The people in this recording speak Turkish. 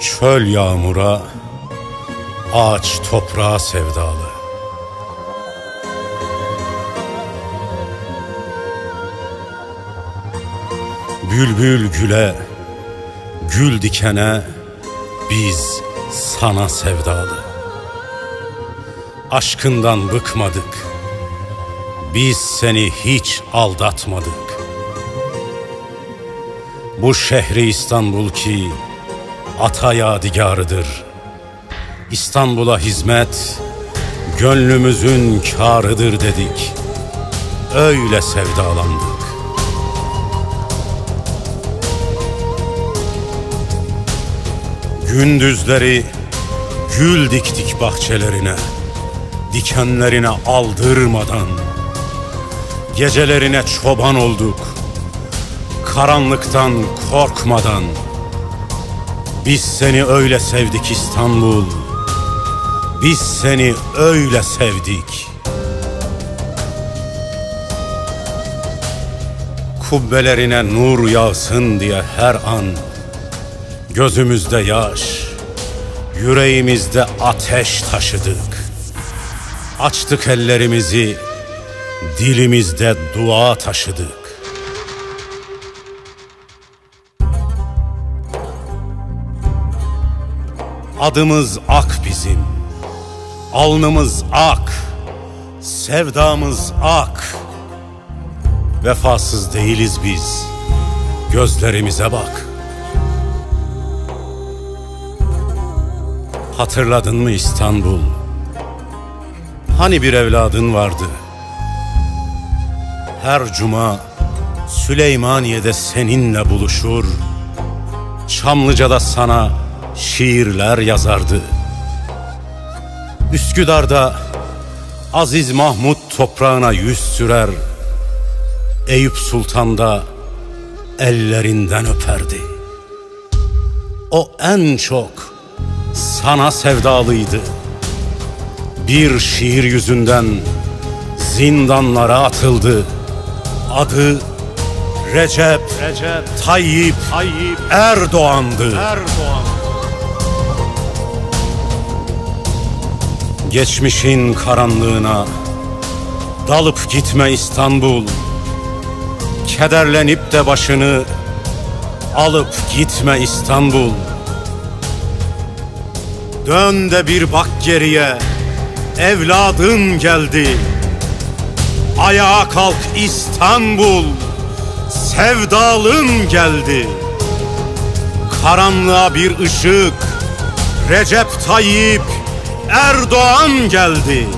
Çöl yağmura, ağaç toprağa sevdalı. Bülbül güle, gül dikene, biz sana sevdalı. Aşkından bıkmadık, biz seni hiç aldatmadık. Bu şehri İstanbul ki ata yadigarıdır. İstanbul'a hizmet gönlümüzün kârıdır dedik. Öyle sevdalandık. Gündüzleri gül diktik bahçelerine, dikenlerine aldırmadan. Gecelerine çoban olduk, karanlıktan korkmadan. Biz seni öyle sevdik İstanbul, biz seni öyle sevdik. Kubbelerine nur yağsın diye her an Gözümüzde yaş, yüreğimizde ateş taşıdık. Açtık ellerimizi, dilimizde dua taşıdık. Adımız ak bizim, alnımız ak, sevdamız ak. Vefasız değiliz biz, gözlerimize bak.'' Hatırladın mı İstanbul? Hani bir evladın vardı? Her cuma Süleymaniye'de seninle buluşur. Çamlıca'da sana şiirler yazardı. Üsküdar'da Aziz Mahmut toprağına yüz sürer. Eyüp Sultan'da ellerinden öperdi. O en çok sana sevdalıydı. Bir şiir yüzünden zindanlara atıldı. Adı Recep, Recep Tayyip, Tayyip Erdoğan'dı. Erdoğan. Geçmişin karanlığına dalıp gitme İstanbul. Kederlenip de başını alıp gitme İstanbul. Dön de bir bak geriye Evladın geldi Ayağa kalk İstanbul Sevdalın geldi Karanlığa bir ışık Recep Tayyip Erdoğan geldi